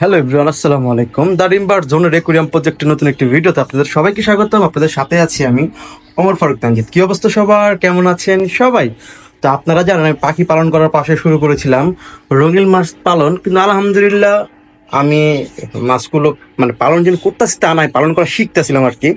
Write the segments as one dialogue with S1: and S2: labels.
S1: Hello everyone আসসালামু আলাইকুম। দারিমবার জোনের একুরিয়াম প্রজেক্টের নতুন একটি ভিডিওতে আপনাদের সবাইকে স্বাগতম। আপনাদের সাথে আছি আমি অমর ফারুক তানজিদ। কী অবস্থা সবার? কেমন আছেন সবাই? তো আপনারা জানেন, আমি পাখি পালন করার পাশে শুরু করেছিলাম। রঙিন মাছ পালন, কিন্তু আলহামদুলিল্লাহ আমি মাছগুলো মানে পালন যেন করতেছি তা নাই, পালন করা শিখতেছিলাম আর কি।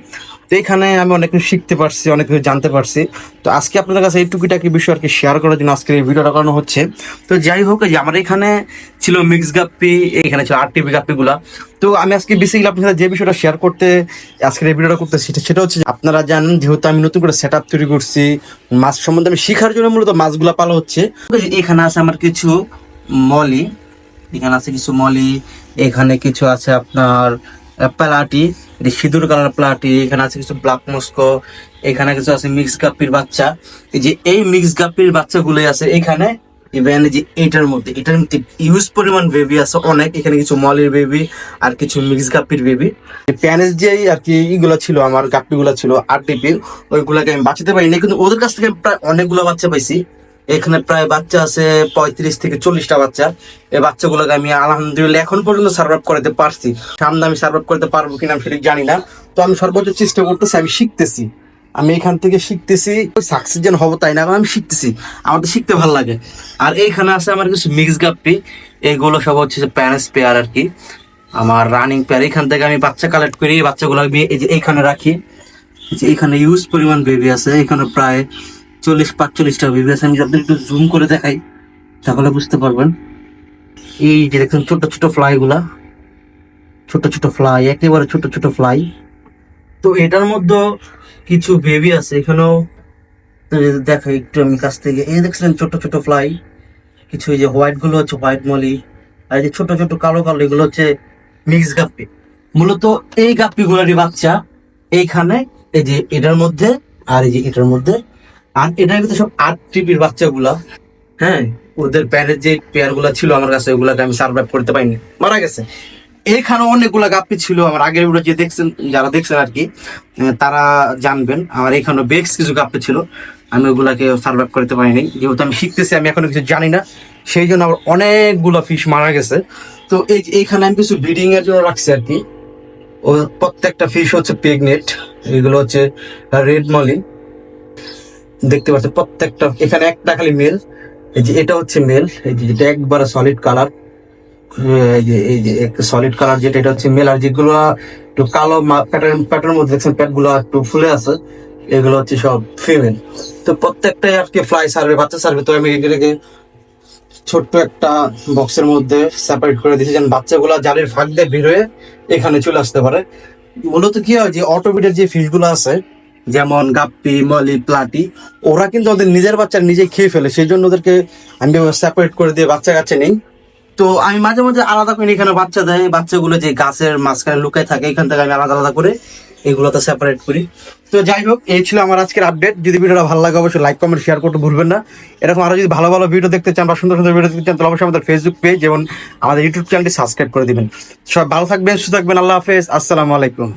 S1: তো এখানে আমি অনেক কিছু শিখতে পারছি, অনেক কিছু জানতে পারছি। তো আজকে আপনাদের কাছে এই টুকিটাকি বিষয় আর কি শেয়ার করার জন্য আজকে এই ভিডিওটা করানো হচ্ছে। তো যাই হোক যে আমার এখানে ছিল মিক্স গাপ্পি এখানে ছিল আর টিভি গাপ্পিগুলা তো আমি আজকে বেসিক্যালি আপনার সাথে যে বিষয়টা শেয়ার করতে আজকের এই ভিডিওটা করতেছি, সেটা- সেটা হচ্ছে আপনারা জানেন, যেহেতু আমি নতুন করে সেট তৈরি করছি, মাছ সম্বন্ধে আমি শেখার জন্য মূলত মাছগুলা পালা হচ্ছে। এখানে আছে আমার কিছু মলি। এখানে আছে কিছু মলি, এখানে কিছু আছে আপনার প্লাটি সিঁদুর কালার প্লাটি, এখানে আছে কিছু ব্ল্যাক মস্কো, এখানে কিছু আছে মিক্স গাপ্পির বাচ্চা। এই যে এই মিক্স গাপ্পির বাচ্চাগুলোই আছে এখানে ইভেন যে এটার মধ্যে এটার মধ্যে ইউজ পরিমাণ বেবি আছে, অনেক। এখানে কিছু মলের বেবি আর কিছু মিক্স গাপ্পির বেবি প্যানেজ যে আর কি ইগুলো ছিল, আমার গাপ্পিগুলো ছিল আর টিপির ওইগুলাকে আমি বাঁচাতে পারিনি, কিন্তু ওদের কাছ থেকে প্রায় অনেকগুলো বাচ্চা পাইছি। এখানে প্রায় বাচ্চা আছে পঁয়ত্রিশ থেকে চল্লিশটা বাচ্চা। এই বাচ্চাগুলোকে আমি আলহামদুলিল্লাহ এখন পর্যন্ত সার্ভাইভ করতে পারছি। সামনে আমি সার্ভাইভ করতে পারব কিনা আমি সেটা জানি না। তো আমি সর্বোচ্চ চেষ্টা করতেছি, আমি শিখতেছি। আমি এখান থেকে শিখতেছি সাকসেস যেন হব তাই না, আমি শিখতেছি। আমার তো শিখতে ভালো লাগে। আর এইখানে আছে আমার কিছু মিক্স গাপ্পি এইগুলো সব হচ্ছে প্যারেন্টস পেয়ার আর কি। আমার রানিং পেয়ার এখান থেকে আমি বাচ্চা কালেক্ট করি এই বাচ্চাগুলো আমি এই যে এইখানে রাখি। এই যে এখানে ইউজ পরিমাণ বেবি আছে। এখানে প্রায় চল্লিশ, পাঁচচল্লিশটা আছে আমি যদি একটু জুম করে দেখাই, তাহলে বুঝতে পারবেন। এই যে দেখছেন ছোট ছোট ফ্লাইগুলা ছোট ছোট ফ্লাই একেবারে ছোট ছোট ফ্লাই তো এটার মধ্যে কিছু বেবি আছে, এখানেও দেখাই একটু আমি কাছ থেকে। এই দেখছিলেন ছোট ছোট ফ্লাই কিছু এই যে হোয়াইটগুলো হচ্ছে হোয়াইট মলি আর এই যে ছোট ছোট কালো কালো, এগুলো হচ্ছে মিক্স গাপ্পি মূলত এই গাপ্পি গুলারই বাচ্চা এইখানে। এই যে এটার মধ্যে, আর এই যে এটার মধ্যে আর এটার ভিতরে সব আট টিপির বাচ্চাগুলা হ্যাঁ? ওদের প্যারের যে পেয়ারগুলা ছিল আমার কাছে, ওগুলাকে আমি সার্ভাইভ করতে পারিনি। মারা গেছে। এখানে অনেকগুলা গাপ্পি ছিল আমার আগের ভিডিও যে দেখছেন, যারা দেখছেন আর কি তারা জানবেন। আমার এখানে বেক্স কিছু গাপ্পি ছিল। আমি ওগুলাকে সার্ভাইভ করতে পারিনি। যেহেতু আমি শিখতেছি, আমি এখনও কিছু জানি না। সেই জন্য আমার অনেকগুলো ফিশ মারা গেছে। তো এই এইখানে আমি কিছু ব্রিডিং এর জন্য রাখছি আর কি। ও প্রত্যেকটা ফিশ হচ্ছে প্রেগনেট এগুলো হচ্ছে রেড মলি দেখতে পাচ্ছেন প্রত্যেকটা, এখানে একটা খালি মেল এই যে এটা হচ্ছে মেল এই যে যেটা একবারে সলিড কালার এই যে এই যে সলিড কালার যেটা, এটা হচ্ছে মেল আর যেগুলো একটু কালো প্যাটার্ন প্যাটার্ন মধ্যে দেখছেন প্যাটগুলো একটু ফুলে আছে, এগুলো হচ্ছে সব ফিমেল তো প্রত্যেকটাই আর কি ফ্লাই সার্ভে বাচ্চা সার্ভে তো আমি এগুলোকে ছোট্ট একটা বক্সের মধ্যে সেপারেট করে দিয়েছি, যেন বাচ্চাগুলো জালের ফাঁক দিয়ে বের হয়ে এখানে চলে আসতে পারে। মূলত কি হয় যে অটোবিটের যে ফিশগুলো আছে যেমন গাপ্পি, মলি প্লাটি ওরা কিন্তু ওদের নিজের বাচ্চা নিজে খেয়ে ফেলে সেই জন্য ওদেরকে আমি সেপারেট করে দিয়ে বাচ্চা কাচ্চা নেই। তো আমি মাঝে মাঝে আলাদা করে এখানে বাচ্চা দেয়, বাচ্চাগুলো যে গাছের মাঝখানে লুকায় থাকে, এখান থেকে আমি আলাদা আলাদা করে এগুলোতে সেপারেট করি। তো যাই হোক, এই ছিল আমার আজকের আপডেট যদি ভিডিওটা ভালো লাগে, অবশ্যই লাইক কমেন্ট শেয়ার করতে ভুলবেন না। এরকম আরও যদি ভালো ভালো ভিডিও দেখতে চান বা সুন্দর সুন্দর ভিডিও দেখতে চান, তাহলে অবশ্যই আমাদের ফেসবুক পেজ এবং আমাদের ইউটিউব চ্যানেলটি সাবস্ক্রাইব করে দিবেন। সবাই ভালো থাকবেন, সুস্থ থাকবেন, আল্লাহ হাফেজ। আসসালামু আলাইকুম।